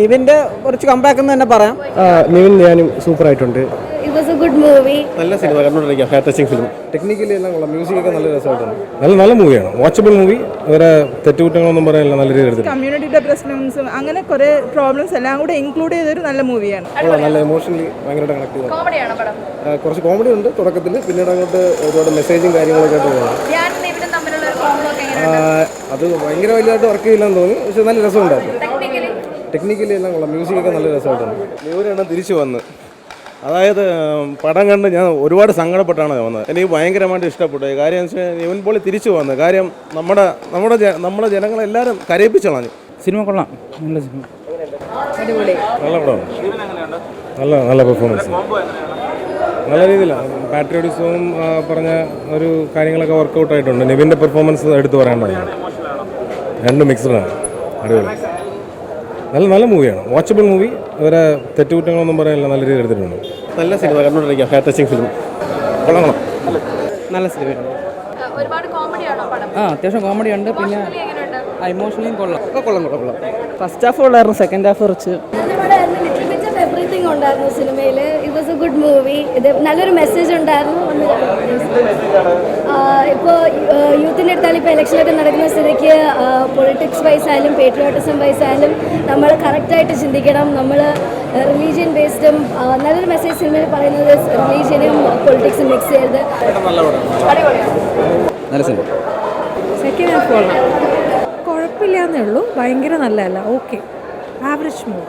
നിവിന്റെ കുറച്ച് കമ്പാക്ക് എന്ന് തന്നെ പറയാം. നിവിൻ ഞാനും സൂപ്പർ ആയിട്ടുണ്ട്. നല്ല സിനിമ ടച്ചിങ് ഫിലിം ടെക്നിക്കലി എല്ലാം കൊള്ളാം. മ്യൂസിക് ഒക്കെ നല്ല നല്ല നല്ല മൂവിയാണ് വാച്ചബിൾ മൂവി വേറെ തെറ്റുകുറ്റങ്ങളൊന്നും പറയാനില്ല. നല്ല രീതിയിൽ കമ്മ്യൂണിറ്റിയുടെ പ്രശ്നംസും അങ്ങനെ കുറേ പ്രോബ്ലംസ് എല്ലാം കൂടെ ഇൻക്ലൂഡ് ചെയ്തൊരു നല്ല മൂവിയാണ് നല്ല ഇമോഷണലി ഭയങ്കരമായിട്ട് കണക്ട് ചെയ്തു. കുറച്ച് കോമഡി ഉണ്ട് തുടക്കത്തിൽ. പിന്നീട് അങ്ങോട്ട് ഒരുപാട് മെസ്സേജും കാര്യങ്ങളൊക്കെ ആയിട്ട് പോകണം അത് ഭയങ്കര വലിയതായിട്ട് വർക്ക് ചെയ്യില്ലെന്ന് തോന്നി. പക്ഷെ നല്ല രസമുണ്ടായിരുന്നു. ടെക്നിക്കലി എല്ലാം കൊള്ളാം. മ്യൂസിക് ഒക്കെ നല്ല രസമായിട്ടുണ്ട് ഇവരെണ്ണം തിരിച്ചു വന്ന്. അതായത് പടം കണ്ട് ഞാൻ ഒരുപാട് സങ്കടപ്പെട്ടാണ് വന്നത്. എനിക്ക് ഭയങ്കരമായിട്ട് ഇഷ്ടപ്പെട്ടു. കാര്യം എന്ന് വെച്ചാൽ ഇവൻ പോലെ തിരിച്ചു വന്ന്. കാര്യം നമ്മുടെ നമ്മുടെ നമ്മുടെ ജനങ്ങളെല്ലാവരും കരയിപ്പിച്ചു കളഞ്ഞു സിനിമ കൊള്ളാം. നല്ല സിനിമ. നല്ല പടം. നല്ല നല്ല പെർഫോമൻസ് നല്ല രീതിയിലാണ് പാട്രിയോട്ടിസവും പറഞ്ഞ ഒരു കാര്യങ്ങളൊക്കെ വർക്കൗട്ട് ആയിട്ടുണ്ട്. നിവിന്റെ പെർഫോമൻസ് എടുത്തു പറയേണ്ടതാണ്. രണ്ടും മിക്സഡാണ് അടിപൊളി. നല്ല നല്ല മൂവിയാണ്. വാച്ചബിൾ മൂവി വേറെ തെറ്റുകുറ്റങ്ങളൊന്നും പറയാനില്ല. നല്ല രീതിയിൽ എടുത്തിട്ടുണ്ട്. നല്ല സിനിമ. കണ്ടോണ്ടിരിക്കുക ഹാ ടച്ചിങ് ഫിലിം കൊള്ളാം കൊള്ളാം. നല്ല സിനിമയാണ്. ഒരുപാട് കോമഡിയാണോ പടം? ആ അത്യാവശ്യം കോമഡി ഉണ്ട്. പിന്നെ ഇമോഷണലിയും കൊള്ളാം. ഒക്കെ കൊള്ളാം കൊള്ളാം കൊള്ളാം. ഫസ്റ്റ് ഹാഫ് ഉള്ളായിരുന്നു സെക്കൻഡ് ഹാഫ് കുറച്ച്. ഉണ്ടായിരുന്നു സിനിമയിൽ ഗുഡ് മൂവി ഇത് നല്ലൊരു മെസ്സേജ് ഉണ്ടായിരുന്നു. ഇപ്പോൾ യൂത്തിന്റെ അടുത്താലും ഇപ്പോൾ ഇലക്ഷനൊക്കെ നടക്കുന്ന സ്ഥിതിക്ക് പൊളിറ്റിക്സ് വൈസ് ആയാലും പേട്രിയോട്ടിസം വൈസ് ആയാലും നമ്മൾ കറക്റ്റായിട്ട് ചിന്തിക്കണം. നമ്മൾ റിലീജിയൻ ബേസ്ഡും നല്ലൊരു മെസ്സേജ് സിനിമയിൽ പറയുന്നത് റിലീജിയനും പൊളിറ്റിക്സും മിക്സ് ചെയ്ത്. നല്ല സിനിമ സെക്കൻഡ് ഹാഫ് കൊള്ളാം. കുഴപ്പമില്ലാന്നേ ഉള്ളൂ. ഭയങ്കര നല്ലതല്ല. ഓക്കെ ആവറേജ് മൂവി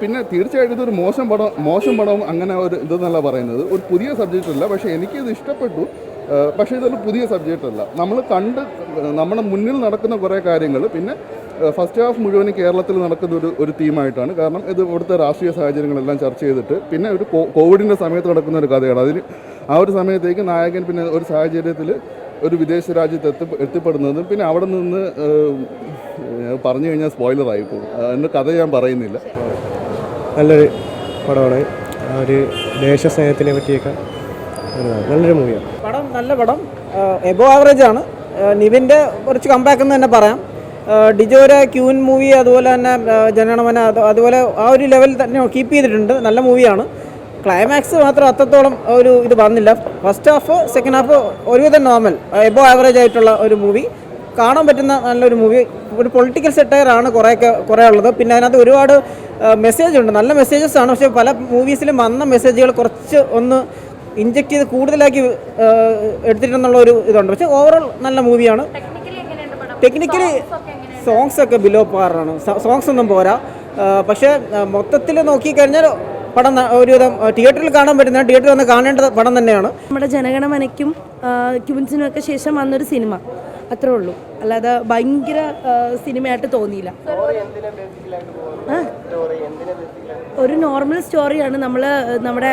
പിന്നെ തീർച്ചയായിട്ടും ഇതൊരു മോശം പടം മോശം പടം അങ്ങനെ ഒരു ഇതെന്നല്ല പറയുന്നത്. ഒരു പുതിയ സബ്ജക്റ്റ് അല്ല പക്ഷേ എനിക്കിത് ഇഷ്ടപ്പെട്ടു. പക്ഷേ ഇതൊരു പുതിയ സബ്ജക്റ്റ് അല്ല. നമ്മൾ കണ്ട് നമ്മുടെ മുന്നിൽ നടക്കുന്ന കുറേ കാര്യങ്ങൾ പിന്നെ ഫസ്റ്റ് ഹാഫ് മുഴുവൻ കേരളത്തിൽ നടക്കുന്ന ഒരു ഒരു തീമായിട്ടാണ് കാരണം ഇത് ഇവിടുത്തെ രാഷ്ട്രീയ സാഹചര്യങ്ങളെല്ലാം ചർച്ച ചെയ്തിട്ട് പിന്നെ ഒരു കോവിഡിന്റെ സമയത്ത് നടക്കുന്ന ഒരു കഥയാണ്. അതിന് ആ ഒരു സമയത്തേക്ക് നായകൻ പിന്നെ ഒരു സാഹചര്യത്തിൽ ഒരു വിദേശ രാജ്യത്ത് എത്തി എത്തിപ്പെടുന്നതും പിന്നെ അവിടെ നിന്ന് പറഞ്ഞു കഴിഞ്ഞാൽ സ്പോയിലറായി പോകും. അതിന്റെ കഥ ഞാൻ പറയുന്നില്ല. നല്ലൊരു പടമാണ്. ആ ഒരു ദേശസ്നേഹത്തിനെ പറ്റിയൊക്കെ നല്ലൊരു മൂവിയാണ്. പടം നല്ല പടം. എബോ ആവറേജ് ആണ്. നിവിന്റെ കുറച്ച് കമ്പാക്ക് എന്ന് തന്നെ പറയാം. ഡിജോര ക്യൂൻ മൂവി അതുപോലെ തന്നെ ജനണമന ജനഗണമന അതുപോലെ ആ ഒരു ലെവൽ തന്നെ കീപ്പ് ചെയ്തിട്ടുണ്ട്. നല്ല മൂവിയാണ്. ക്ലൈമാക്സ് മാത്രം അത്രത്തോളം ഒരു ഇത് വന്നില്ല. ഫസ്റ്റ് ഹാഫ് സെക്കൻഡ് ഹാഫ് ഒരുവിധം നോർമൽ എബോ ആവറേജ് ആയിട്ടുള്ള ഒരു മൂവി കാണാൻ പറ്റുന്ന നല്ലൊരു മൂവി ഒരു പൊളിറ്റിക്കൽ സെറ്റയറാണ് കുറേയൊക്കെ കുറേ ഉള്ളത് പിന്നെ അതിനകത്ത് ഒരുപാട് മെസ്സേജ് ഉണ്ട്. നല്ല മെസ്സേജസ് ആണ്. പക്ഷേ പല മൂവീസിലും വന്ന മെസ്സേജുകൾ കുറച്ച് ഒന്ന് ഇഞ്ചെക്ട് ചെയ്ത് കൂടുതലാക്കി എടുത്തിട്ടുണ്ടെന്നുള്ള ഒരു ഇതുണ്ട്. പക്ഷേ ഓവറോൾ നല്ല മൂവിയാണ് ടെക്നിക്കലി സോങ്സ് ഒക്കെ ബിലോ പാറാണ് സോങ്സ് ഒന്നും പോരാ. പക്ഷേ മൊത്തത്തിൽ നോക്കിക്കഴിഞ്ഞാൽ പടം ഒരുവിധം തിയേറ്ററിൽ കാണാൻ പറ്റുന്ന തിയേറ്ററിൽ വന്ന് കാണേണ്ട പടം തന്നെയാണ്. നമ്മുടെ ജനഗണമനയ്ക്കും ക്യൂൻസിനും ഒക്കെ ശേഷം വന്നൊരു സിനിമ. അത്രേ ഉള്ളൂ. അല്ലാതെ ഭയങ്കര സിനിമയായിട്ട് തോന്നിയില്ല? ഒരു നോർമൽ സ്റ്റോറിയാണ് നമ്മൾ നമ്മുടെ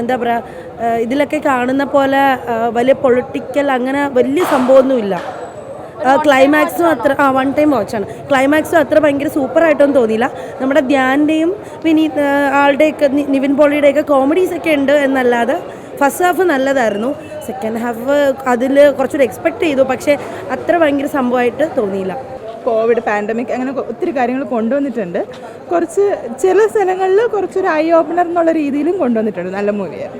എന്താ പറയുക ഇതിലൊക്കെ കാണുന്ന പോലെ വലിയ പൊളിറ്റിക്കൽ അങ്ങനെ വലിയ സംഭവമൊന്നുമില്ല. ക്ലൈമാക്സും അത്ര ആ വൺ ടൈം വാച്ചാണ് ക്ലൈമാക്സും അത്ര ഭയങ്കര സൂപ്പറായിട്ടൊന്നും തോന്നിയില്ല. നമ്മുടെ ധ്യാന്റെയും വിനീത് ആ, ആളുടെയൊക്കെ നിവിൻ പോളിയുടെയൊക്കെ കോമഡീസൊക്കെ ഉണ്ട് എന്നല്ലാതെ ഫസ്റ്റ് ഹാഫ് നല്ലതായിരുന്നു. സെക്കൻഡ് ഹാഫ് അതിൽ കുറച്ചുകൂടി എക്സ്പെക്ട് ചെയ്തു. പക്ഷേ അത്ര ഭയങ്കര സംഭവമായിട്ട് തോന്നിയില്ല. കോവിഡ് പാൻഡമിക് അങ്ങനെ ഒത്തിരി കാര്യങ്ങൾ കൊണ്ടുവന്നിട്ടുണ്ട്. കുറച്ച് ചില സ്ഥലങ്ങളിൽ കുറച്ചൊരു ഐ ഓപ്പണർ എന്നുള്ള രീതിയിലും കൊണ്ടുവന്നിട്ടുണ്ട് നല്ല മൂവിയാണ്